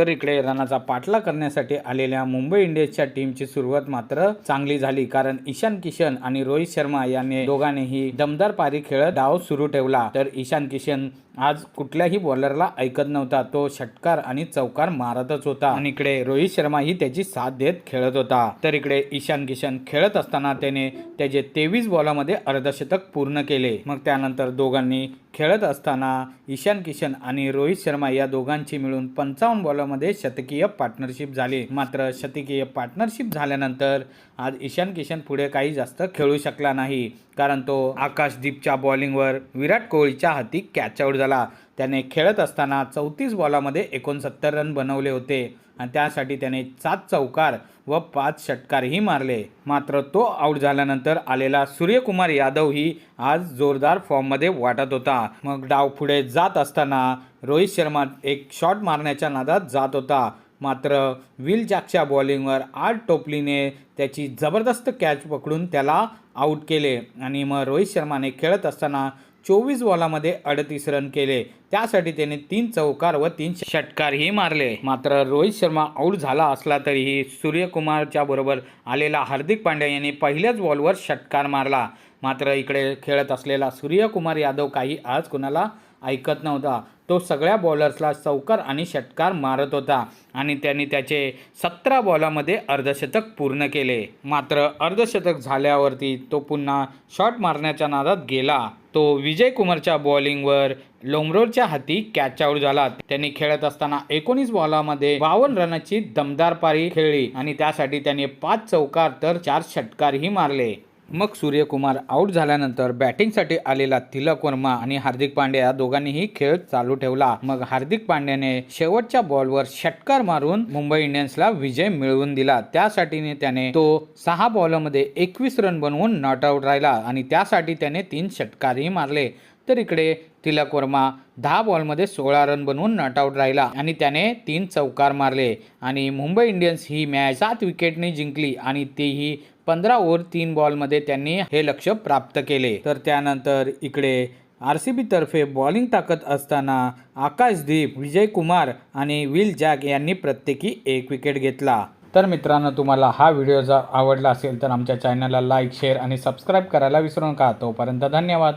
तर इकडे रनाचा पाठला करण्यासाठी आलेल्या मुंबई इंडियन्सच्या टीमची सुरुवात मात्र चांगली झाली कारण ईशान किशन आणि रोहित शर्मा यांनी दोघांनीही दमदार पारी खेळत डाव सुरू ठेवला. तर ईशान किशन आज कुठल्याही बॉलरला ऐकत नव्हता. तो षटकार आणि चौकार मारतच होता. आणि इकडे रोहित शर्मा ही त्याची साथ देत खेळत होता. तर इकडे ईशान किशन खेळत असताना त्याने त्याचे तेवीस बॉलामध्ये अर्धशतक पूर्ण केले. मग त्यानंतर दोघांनी खेळत असताना ईशान किशन आणि रोहित शर्मा या दोघांची मिळून पंचावन्न बॉलमध्ये शतकीय पार्टनरशिप झाली. मात्र शतकीय पार्टनरशिप झाल्यानंतर आज ईशान किशन पुढे काही जास्त खेळू शकला नाही. कारण तो आकाशदीपच्या बॉलिंगवर विराट कोहलीच्या हाती कॅचआउट झाला. त्याने खेळत असताना चौतीस बॉलामध्ये एकोणसत्तर रन बनवले होते. आणि त्यासाठी त्याने सात चौकार व पाच षटकारही मारले. मात्र तो आऊट झाल्यानंतर आलेला सूर्यकुमार यादव ही आज जोरदार फॉर्ममध्ये वाटत होता. मग डाव पुढे जात असताना रोहित शर्मा एक शॉट मारण्याच्या नादात जात होता. मात्र विल जॅकच्या बॉलिंगवर आठ टोपलीने त्याची जबरदस्त कॅच पकडून त्याला आऊट केले. आणि मग रोहित शर्माने खेळत असताना चोवीस बॉलामध्ये अडतीस रन केले. त्यासाठी त्याने तीन चौकार व तीन षटकारही मारले. मात्र रोहित शर्मा आऊट झाला असला तरीही सूर्यकुमारच्या बरोबर आलेला हार्दिक पांड्या यांनी पहिल्याच बॉलवर षटकार मारला. मात्र इकडे खेळत असलेला सूर्यकुमार यादव काही आज कुणाला ऐकत नव्हता. तो सगळ्या बॉलर्सला चौकार आणि षटकार मारत होता आणि त्यांनी त्याचे सतरा बॉलामध्ये अर्धशतक पूर्ण केले. मात्र अर्धशतक झाल्यावरती तो पुन्हा शॉट मारण्याच्या नादात गेला. तो विजय कुमारच्या बॉलिंगवर लोमरोडच्या हाती कॅच आऊट झाला. त्यांनी खेळत असताना एकोणीस बॉलामध्ये बावन्न रनाची दमदार पारी खेळली आणि त्यासाठी त्याने पाच चौकार तर चार षटकारही मारले. मग सूर्यकुमार आऊट झाल्यानंतर बॅटिंगसाठी आलेला तिलक वर्मा आणि हार्दिक पांड्या या दोघांनीही खेळ चालू ठेवला. मग हार्दिक पांड्याने शेवटच्या बॉलवर षटकार मारून मुंबई इंडियन्सला विजय मिळवून दिला. त्यासाठी त्याने तो सहा बॉलमध्ये एकवीस रन बनवून नॉट आऊट राहिला आणि त्यासाठी त्याने तीन षटकारही मारले. तर इकडे तिलक वर्मा दहा बॉलमध्ये सोळा रन बनवून नॉट आऊट राहिला आणि त्याने तीन चौकार मारले. आणि मुंबई इंडियन्स ही मॅच सात विकेटने जिंकली आणि तीही पंधरा ओव्हर तीन बॉलमध्ये त्यांनी हे लक्ष प्राप्त केले. तर त्यानंतर इकडे आर सी बीतर्फे बॉलिंग टाकत असताना आकाशदीप विजय कुमार आणि विल जॅक यांनी प्रत्येकी एक विकेट घेतला. तर मित्रांनो तुम्हाला हा व्हिडिओ जर आवडला असेल तर आमच्या चॅनलला लाईक शेअर आणि सबस्क्राईब करायला विसरू नका. तोपर्यंत धन्यवाद.